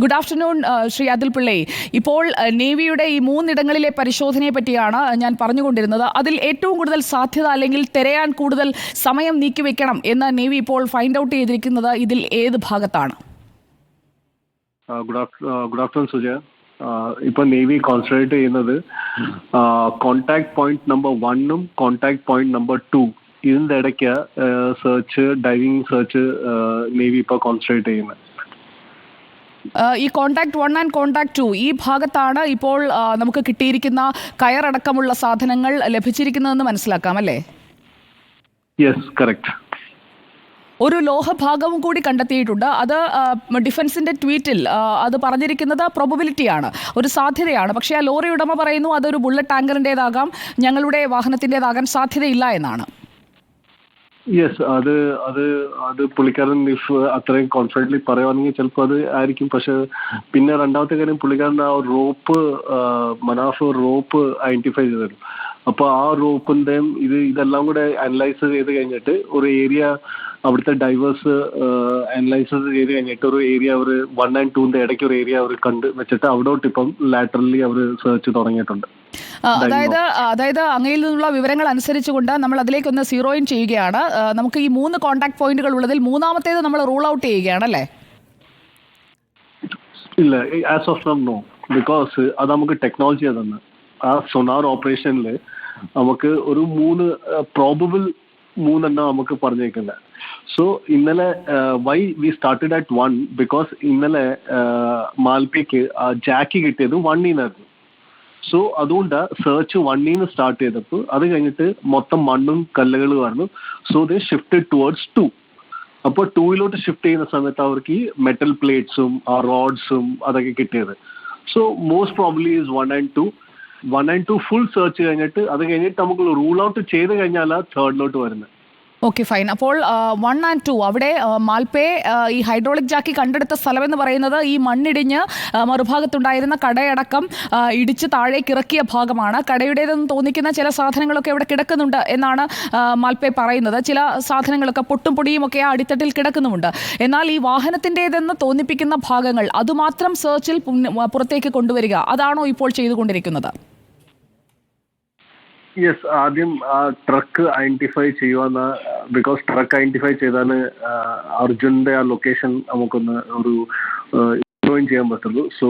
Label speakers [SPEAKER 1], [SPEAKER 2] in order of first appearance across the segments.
[SPEAKER 1] Good afternoon Shri അതിൽ പിള്ളേ ഇപ്പോൾ നേവിയുടെ ഈ മൂന്നിടങ്ങളിലെ പരിശോധനയെ പറ്റിയാണ് ഞാൻ പറഞ്ഞുകൊണ്ടിരുന്നത്. അതിൽ ഏറ്റവും കൂടുതൽ സാധ്യത അല്ലെങ്കിൽ തിരയാൻ കൂടുതൽ സമയം നീക്കിവെക്കണം എന്ന് നേവി ഇപ്പോൾ ഫൈൻഡ് ഔട്ട് ചെയ്തിരിക്കുന്നത് ഇതിൽ ഏത് ഭാഗത്താണ്?
[SPEAKER 2] Good after good afternoon Sujaya ഇപ്പൊ നേവി കോൺസെൻട്രേറ്റ് ചെയ്യുന്നത് കോണ്ടാക്ട് പോയിന്റ് നമ്പർ വണ്ണും കോണ്ടാക്ട് പോയിന്റ് നമ്പർ ടു ഇതിന്റെ ഇടയ്ക്ക് സെർച്ച് ഡൈവിംഗ് സെർച്ച് നേവി ഇപ്പൊ കോൺസെൻട്രേറ്റ് ചെയ്യുന്നത്.
[SPEAKER 1] ഈ contact one and contact two ഈ ഭാഗത്താണ് ഇപ്പോൾ നമുക്ക് കിട്ടിയിരിക്കുന്ന കയറടക്കമുള്ള സാധനങ്ങൾ ലഭിച്ചിരിക്കുന്നതെന്ന് മനസ്സിലാക്കാം അല്ലേ?
[SPEAKER 2] യെസ് കറക്റ്റ്
[SPEAKER 1] ഒരു ലോഹഭാഗവും കൂടി കണ്ടെത്തിയിട്ടുണ്ട്. അത് ഡിഫൻസിന്റെ ട്വീറ്റിൽ അത് പറഞ്ഞിരിക്കുന്നത് പ്രോബബിലിറ്റിയാണ് ഒരു സാധ്യതയാണ്. പക്ഷേ ആ ലോറി ഉടമ പറയുന്നു അതൊരു ബുള്ളറ്റ് ടാങ്കറിന്റെതാകാം ഞങ്ങളുടെ വാഹനത്തിന്റെതാകാൻ സാധ്യതയില്ല എന്നാണ്.
[SPEAKER 2] യെസ് അത് അത് അത് പുള്ളിക്കാരൻ ഇഫ് അത്രയും കോൺഫിഡന്റ്ലി പറയുവാണെങ്കിൽ ചിലപ്പോൾ അത് ആയിരിക്കും. പക്ഷെ പിന്നെ രണ്ടാമത്തെ കാര്യം പുള്ളിക്കാരൻ ആ റോപ്പ് മനാഫ് റോപ്പ് ഐഡന്റിഫൈ ചെയ്തിരുന്നു. അപ്പോൾ ആ റോപ്പിന്റെയും ഇത് ഇതെല്ലാം കൂടെ അനലൈസ് ചെയ്ത് കഴിഞ്ഞിട്ട് ഒരു ഏരിയ അവിടുത്തെ ഡൈവേഴ്സ് അനലൈസ് ചെയ്ത് കഴിഞ്ഞിട്ട് ഒരു ഏരിയ അവർ വൺ ആൻഡ് ടൂന്റെ ഇടയ്ക്ക് ഒരു ഏരിയ അവർ കണ്ട് വെച്ചിട്ട് അവിടോട്ട് ഇപ്പം ലാറ്ററലി അവർ സെർച്ച് തുടങ്ങിയിട്ടുണ്ട്.
[SPEAKER 1] അതായത് അതായത് അങ്ങയിൽ നിന്നുള്ള വിവരങ്ങൾ അനുസരിച്ചുകൊണ്ട് നമ്മൾ അതിലേക്ക് ഒന്ന് സീറോയിൻ ചെയ്യുകയാണ്. നമുക്ക് ഈ മൂന്ന് കോൺടാക്ട് പോയിന്റുകൾ ഉള്ളതിൽ മൂന്നാമത്തേത് നമ്മൾ റൂൾ ഔട്ട് ചെയ്യുകയാണ് അല്ലേ?
[SPEAKER 2] ഇല്ല ആസ് ഓഫ് നം ബിക്കോസ് അത് നമുക്ക് ടെക്നോളജി തന്നെ ആ സൊനാർ ഓപ്പറേഷനിൽ നമുക്ക് ഒരു മൂന്ന് പ്രോബബിൾ മൂന്നെണ്ണം നമുക്ക് പറഞ്ഞേക്കുന്നത് സോ ഇന്നലെ why we started at one because ഇന്നലെ മാൽപിക്ക് ജാക്കി കിട്ടിയത് വണ്ണീന്നായിരുന്നു സോ അതുകൊണ്ട് സെർച്ച് വണ്ണിൽ നിന്ന് സ്റ്റാർട്ട് ചെയ്തപ്പോൾ അത് കഴിഞ്ഞിട്ട് മൊത്തം മണ്ണും കല്ലുകളുമായിരുന്നു so they shifted towards two അപ്പോൾ ടൂയിലോട്ട് ഷിഫ്റ്റ് ചെയ്യുന്ന സമയത്ത് അവർക്ക് ഈ മെറ്റൽ പ്ലേറ്റ്സും ആ റോഡ്സും അതൊക്കെ കിട്ടിയത്. So most probably is one and two one and two full search കഴിഞ്ഞിട്ട് അത് കഴിഞ്ഞിട്ട് നമുക്ക് റൂൾ ഔട്ട് ചെയ്ത് കഴിഞ്ഞാലാണ് തേർഡിലോട്ട് വരുന്നത്.
[SPEAKER 1] ഓക്കെ ഫൈൻ അപ്പോൾ വൺ ആൻഡ് ടു അവിടെ മാൽപേ മാൽപ്പേ ഈ ഹൈഡ്രോളിക് ജാക്കി കണ്ടെടുത്ത സ്ഥലം എന്ന് പറയുന്നത് ഈ മണ്ണിടിഞ്ഞ് മറുഭാഗത്തുണ്ടായിരുന്ന കടയടക്കം ഇടിച്ച് താഴേക്ക് ഇറക്കിയ ഭാഗമാണ്. കടയുടേതെന്ന് തോന്നിക്കുന്ന ചില സാധനങ്ങളൊക്കെ ഇവിടെ കിടക്കുന്നുണ്ട് എന്നാണ് മാൽപേ മാൽപ്പേ പറയുന്നത്. ചില സാധനങ്ങളൊക്കെ പൊട്ടും പൊടിയും ഒക്കെ ആ അടിത്തട്ടിൽ കിടക്കുന്നുമുണ്ട്. എന്നാൽ ഈ വാഹനത്തിന്റെതെന്ന് തോന്നിപ്പിക്കുന്ന ഭാഗങ്ങൾ അതുമാത്രം സെർച്ചിൽ പുറത്തേക്ക് കൊണ്ടുവരിക. അതാണോ ഇപ്പോൾ ചെയ്തുകൊണ്ടിരിക്കുന്നത്?
[SPEAKER 2] യെസ് ആദ്യം ആ ട്രക്ക് ഐഡന്റിഫൈ ചെയ്യുവാന്ന് ബിക്കോസ് ട്രക്ക് ഐഡന്റിഫൈ ചെയ്താൽ അർജുന്റെ ആ ലൊക്കേഷൻ നമുക്കൊന്ന് ഒരു ജോയിൻ ചെയ്യാൻ പറ്റുള്ളൂ. സോ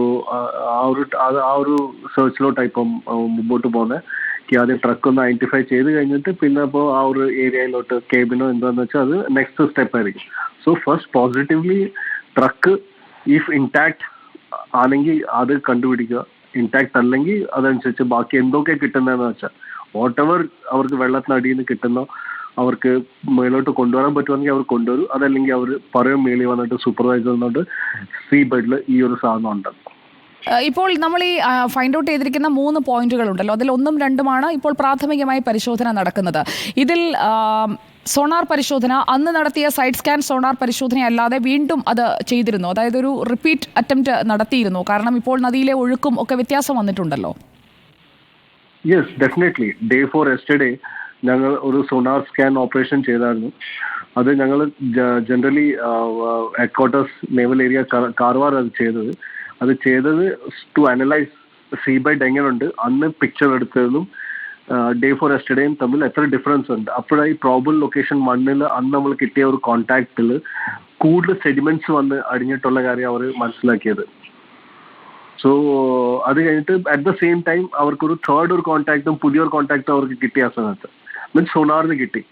[SPEAKER 2] ആ ഒരു അത് ആ ഒരു സെർച്ചിലോട്ട് ഇപ്പം മുമ്പോട്ട് പോകുന്നത് ആദ്യം ട്രക്ക് ഒന്ന് ഐഡന്റിഫൈ ചെയ്ത് കഴിഞ്ഞിട്ട് പിന്നെ ഇപ്പോൾ ആ ഒരു ഏരിയയിലോട്ട് കേബിനോ എന്താണെന്ന് വെച്ചാൽ അത് നെക്സ്റ്റ് സ്റ്റെപ്പ് ആയിരിക്കും. So first positively truck if intact ആണെങ്കിൽ അത് കണ്ടുപിടിക്കുക. ഇൻടാക്ട് അല്ലെങ്കിൽ അതനുസരിച്ച് ബാക്കി എന്തൊക്കെ കിട്ടുന്നതെന്ന് വെച്ചാൽ വാട്ട് എവർ അവർക്ക് വെള്ളത്തിനടിയിൽ നിന്ന് കിട്ടുന്നോ അവർക്ക് മേലോട്ട് കൊണ്ടുവരാൻ പറ്റുവാണെങ്കിൽ അവർ കൊണ്ടുവരും. അതല്ലെങ്കിൽ അവർ പറയും മേളിൽ വന്നിട്ട് സൂപ്പർവൈസർ വന്നിട്ട് സീ ബെഡിൽ ഈ ഒരു സാധനം ഉണ്ട്.
[SPEAKER 1] ഇപ്പോൾ നമ്മൾ ഈ ഫൈൻഡ് ഔട്ട് ചെയ്തിരിക്കുന്ന മൂന്ന് പോയിന്റുകൾ ഉണ്ടല്ലോ അതിൽ ഒന്നും രണ്ടുമാണ് ഇപ്പോൾ പ്രാഥമികമായി പരിശോധന നടക്കുന്നത്. ഇതിൽ സോണാർ പരിശോധന അന്ന് നടത്തിയ സൈഡ് സ്കാൻ സോണാർ പരിശോധന അല്ലാതെ വീണ്ടും അത് ചെയ്തിരുന്നു. അതായത് ഒരു റിപ്പീറ്റ് അറ്റംപ്റ്റ് നടത്തിയിരുന്നു. കാരണം ഇപ്പോൾ നദിയിലെ ഒഴുക്കും ഒക്കെ വ്യത്യാസം വന്നിട്ടുണ്ടല്ലോ.
[SPEAKER 2] Yes definitely day before yesterday ഞങ്ങൾ ഒരു സോണാർ സ്കാൻ ഓപ്പറേഷൻ ചെയ്തായിരുന്നു. അത് ഞങ്ങൾ generally head quarters naval area Karwar അത് ചെയ്തത്. അത് ചെയ്തത് ടു അനലൈസ് സീ ബൈഡ് എങ്ങനെയുണ്ട് അന്ന് പിക്ചർ എടുത്തതും ഡേ ഫോർ എസ്റ്റർഡേയും തമ്മിൽ എത്ര ഡിഫറൻസ് ഉണ്ട്. അപ്പോഴായി പ്രോബിൾ ലൊക്കേഷൻ മണ്ണിൽ അന്ന് നമ്മൾ കിട്ടിയ ഒരു കോൺടാക്റ്റിൽ കൂടുതൽ സെഡിമെന്റ്സ് വന്ന് അടിഞ്ഞിട്ടുള്ള കാര്യം അവർ മനസ്സിലാക്കിയത്. സോ അത് കഴിഞ്ഞിട്ട് അറ്റ് ദ സെയിം ടൈം അവർക്കൊരു തേർഡ് ഒരു കോൺടാക്റ്റും പുതിയൊരു കോൺടാക്റ്റും അവർക്ക് കിട്ടിയ ആ സമയത്ത് മീൻസ് സോണാറിന് കിട്ടി.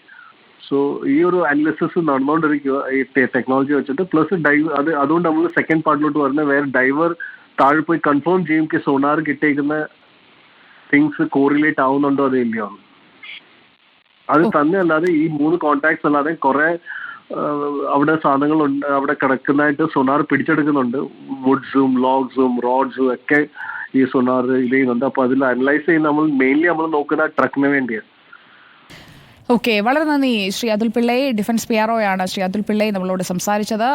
[SPEAKER 2] സോ ഈ ഒരു അനാലിസിസ് നടന്നുകൊണ്ടിരിക്കുക ഈ ടെക്നോളജി വെച്ചിട്ട്. പ്ലസ് ഡൈവ് അത് അതുകൊണ്ട് നമ്മൾ സെക്കൻഡ് പാർട്ടിലോട്ട് വരുന്നത് വേറെ ഡൈവർ താഴെ പോയി കൺഫേം ചെയ്യും കി സോണാർ കിട്ടിയിരിക്കുന്ന തിങ്സ് കോറിലേറ്റ് ആവുന്നുണ്ടോ അതോ ഇല്ലയോ. അത് തന്നെ അല്ലാതെ ഈ മൂന്ന് കോൺടാക്ട്സ് അല്ലാതെ കുറെ അവിടെ സാധനങ്ങൾ ഉണ്ട് അവിടെ കിടക്കുന്നതായിട്ട് സൊനാർ പിടിച്ചെടുക്കുന്നുണ്ട്. വുഡ്സും ലോഗ്സും റോഡ്സും ഒക്കെ ഈ സൊനാർ ഇത് ചെയ്യുന്നുണ്ട്. അപ്പൊ അതിൽ അനലൈസ് ചെയ്യുന്ന നമ്മൾ മെയിൻലി നമ്മൾ നോക്കുന്ന ട്രക്കിന് വേണ്ടിയാണ്
[SPEAKER 1] ഓക്കെ വളരെ നന്ദി ശ്രീ അതുൽ പിള്ളയെ ഡിഫൻസ് പി ആർ ഒ ആണ് ശ്രീ അതുൽ പിള്ളയെ നമ്മളോട് സംസാരിച്ചത്.